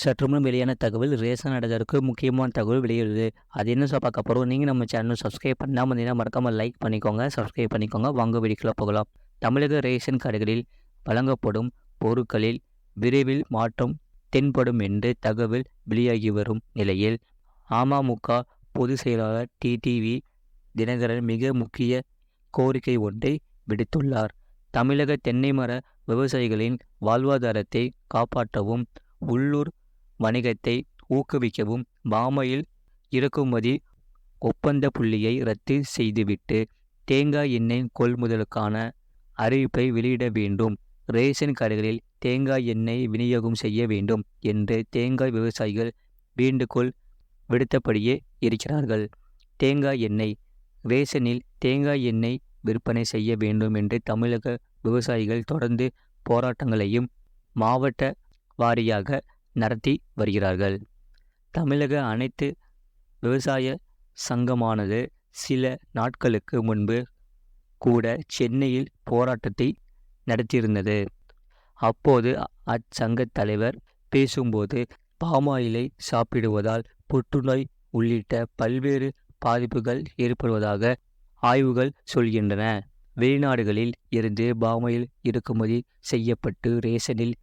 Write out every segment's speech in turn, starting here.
சற்றுமுன் வெளியான தகவல் ரேஷன் அடைதற்கு முக்கியமான தகவல் வெளியிடுது. அது என்ன சார் பார்க்க போகிறோம் நீங்கள் நம்ம சேனல் சப்ஸ்கிரைப் பண்ணாமல் இருந்தீங்கன்னா மறக்காமல் லைக் பண்ணிக்கோங்க சப்ஸ்கிரைப் பண்ணிக்கோங்க. வாங்க வெடிக்கல போகலாம். தமிழக ரேஷன் கடைகளில் வழங்கப்படும் பொருட்களில் விரைவில் மாற்றம் தென்படும் என்று தகவல் வெளியாகி வரும் நிலையில் அமமுக பொதுச் செயலாளர் டிடிவி தினகரன் மிக முக்கிய கோரிக்கை ஒன்றை விடுத்துள்ளார். தமிழக தென்னை மர விவசாயிகளின் வாழ்வாதாரத்தை காப்பாற்றவும் உள்ளூர் வணிகத்தை ஊக்குவிக்கவும் பாமாயில் இறக்குமதி ஒப்பந்த புள்ளியை ரத்து செய்துவிட்டு தேங்காய் எண்ணெய் கொள்முதலுக்கான அறிவிப்பை வெளியிட வேண்டும். ரேஷன் கடைகளில் தேங்காய் எண்ணெய் விநியோகம் செய்ய வேண்டும் என்று தேங்காய் விவசாயிகள் வேண்டுகோள் விடுத்தபடியே இருக்கிறார்கள். தேங்காய் எண்ணெய் ரேஷனில் தேங்காய் எண்ணெய் விற்பனை செய்ய வேண்டும் என்று தமிழக விவசாயிகள் தொடர்ந்து போராட்டங்களையும் மாவட்ட வாரியாக நடத்தி வருகிறார்கள். தமிழக அனைத்து விவசாய சங்கமானது சில நாட்களுக்கு முன்பு கூட சென்னையில் போராட்டத்தை நடத்தியிருந்தது. அப்போது அச்சங்க தலைவர் பேசும்போது பாமாயிலை சாப்பிடுவதால் புற்றுநோய் உள்ளிட்ட பல்வேறு பாதிப்புகள் ஏற்படுவதாக ஆய்வுகள் சொல்கின்றன. வெளிநாடுகளில் இருந்து பாமாயில் இறக்குமதி செய்யப்பட்டு ரேஷனில்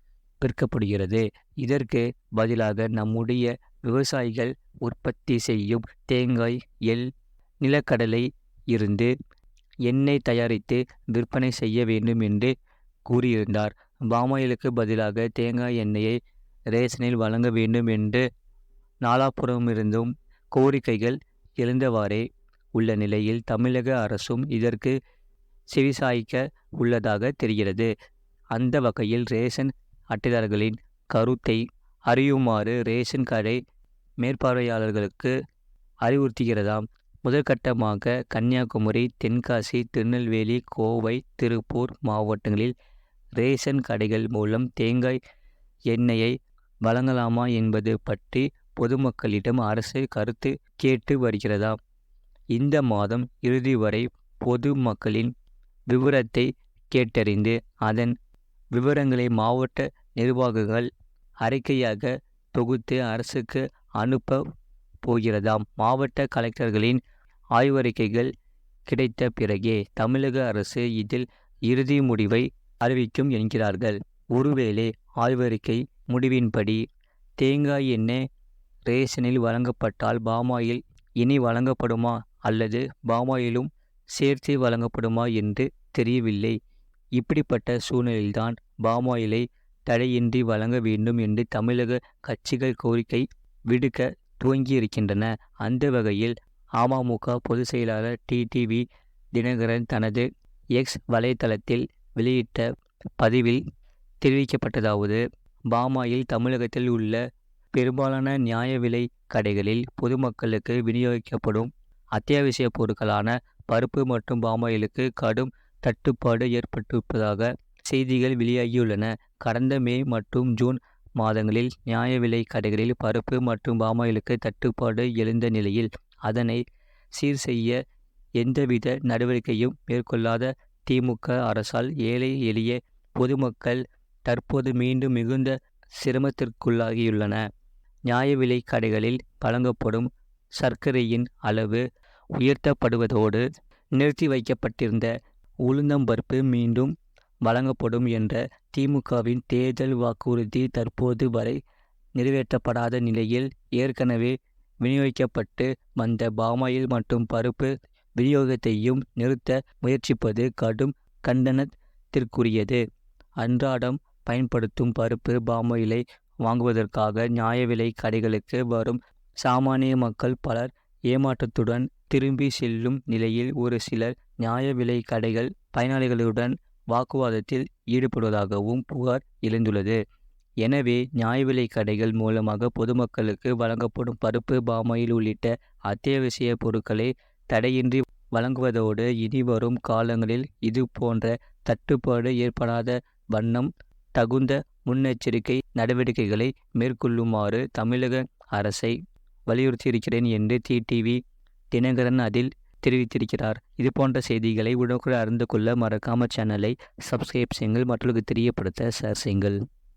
விற்கப்படுகிறது. இதற்கு பதிலாக நம்முடைய விவசாயிகள் உற்பத்தி செய்யும் தேங்காய் எல் நிலக்கடலை இருந்து எண்ணெய் தயாரித்து விற்பனை செய்ய வேண்டும் என்று கூறியிருந்தார். பாமாயிலுக்கு பதிலாக தேங்காய் எண்ணெயை ரேஷனில் வழங்க வேண்டும் என்று நாலாப்புறமிருந்தும் கோரிக்கைகள் எழுந்தவாறே உள்ள நிலையில் தமிழக அரசும் இதற்கு செவிசாய்க்க உள்ளதாக தெரிகிறது. அந்த வகையில் ரேஷன் அட்டைதாரர்களின் கருத்தை அறியுமாறு ரேஷன் கடை மேற்பார்வையாளர்களுக்கு அறிவுறுத்துகிறதாம். முதற்கட்டமாக கன்னியாகுமரி தென்காசி திருநெல்வேலி கோவை திருப்பூர் மாவட்டங்களில் ரேஷன் கடைகள் மூலம் தேங்காய் எண்ணெயை வழங்கலாமா என்பது பற்றி பொதுமக்களிடம் அரசு கருத்து கேட்டு வருகிறதாம். இந்த மாதம் இறுதி வரை பொதுமக்களின் விவரத்தை கேட்டறிந்து அதன் விவரங்களை மாவட்ட நிர்வாகங்கள் அறிக்கையாக தொகுத்து அரசுக்கு அனுப்ப போகிறதாம். மாவட்ட கலெக்டர்களின் ஆய்வறிக்கைகள் கிடைத்த பிறகே தமிழக அரசு இதில் இறுதி முடிவை அறிவிக்கும் என்கிறார்கள். ஒருவேளை ஆய்வறிக்கை முடிவின்படி தேங்காய் எண்ணெய் ரேஷனில் வழங்கப்பட்டால் பாமாயில் இனி வழங்கப்படுமா அல்லது பாமாயிலும் சேர்த்து வழங்கப்படுமா என்று தெரியவில்லை. இப்படிப்பட்ட சூழ்நிலையில்தான் பாமாயிலை தடையின்றி வழங்க வேண்டும் என்று தமிழக கட்சிகள் கோரிக்கை விடுக்க துவங்கியிருக்கின்றன. அந்த வகையில் அமமுக பொதுச் செயலாளர் டிடிவி தினகரன் தனது எக்ஸ் வலைதளத்தில் வெளியிட்ட பதிவில் தெரிவிக்கப்பட்டதாவது பாமாயில் தமிழகத்தில் உள்ள பெரும்பாலான நியாய விலை கடைகளில் பொதுமக்களுக்கு விநியோகிக்கப்படும் அத்தியாவசிய பொருட்களான பருப்பு மற்றும் பாமாயிலுக்கு கடும் தட்டுப்பாடு ஏற்பட்டிருப்பதாக செய்திகள் வெளியாகியுள்ளன. கடந்த மே மற்றும் ஜூன் மாதங்களில் நியாய விலை கடைகளில் பருப்பு மற்றும் பாமாயிலுக்கு தட்டுப்பாடு எழுந்த நிலையில் அதனை சீர் செய்ய எந்தவித நடவடிக்கையும் மேற்கொள்ளாத திமுக அரசால் ஏழை எளிய பொதுமக்கள் தற்போது மீண்டும் மிகுந்த சிரமத்திற்குள்ளாகியுள்ளன. நியாய விலை கடைகளில் வழங்கப்படும் சர்க்கரையின் அளவு உயர்த்தப்படுவதோடு நிறுத்தி வைக்கப்பட்டிருந்த உளுந்தம்பருப்பு மீண்டும் வழங்கப்படும் என்ற திமுகவின் தேர்தல் வாக்குறுதி தற்போது வரை நிறைவேற்றப்படாத நிலையில் ஏற்கனவே விநியோகிக்கப்பட்டு வந்த பாமாயில் மற்றும் பருப்பு விநியோகத்தையும் நிறுத்த முயற்சிப்பது கடும் கண்டனத்திற்குரியது. அன்றாடம் பயன்படுத்தும் பருப்பு பாமாயிலை வாங்குவதற்காக நியாய விலை கடைகளுக்கு வரும் சாமானிய மக்கள் பலர் ஏமாற்றத்துடன் திரும்பி செல்லும் நிலையில் ஒரு சிலர் நியாய விலை கடைகள் பயனாளிகளுடன் வாக்குவாதத்தில் ஈடுபடுவதாகவும் புகார் எழுந்துள்ளது. எனவே நியாய விலை கடைகள் மூலமாக பொதுமக்களுக்கு வழங்கப்படும் பருப்பு பாமாயில் உள்ளிட்ட அத்தியாவசிய பொருட்களை தடையின்றி வழங்குவதோடு இனி வரும் காலங்களில் இது போன்ற தட்டுப்பாடு ஏற்படாத வண்ணம் தகுந்த முன்னெச்சரிக்கை நடவடிக்கைகளை மேற்கொள்ளுமாறு தமிழக அரசை வலியுறுத்தியிருக்கிறேன் என்று டிடிவி தினகரன் அதில் தெரிவித்திருக்கிறார். இது போன்ற செய்திகளை உடனுக்குடன் அறிந்து கொள்ள மறக்காம சேனலை சப்ஸ்கிரைப் செய்யுங்கள். மற்றவர்களுக்கு தெரியப்படுத்த ஷேர் செய்யுங்கள்.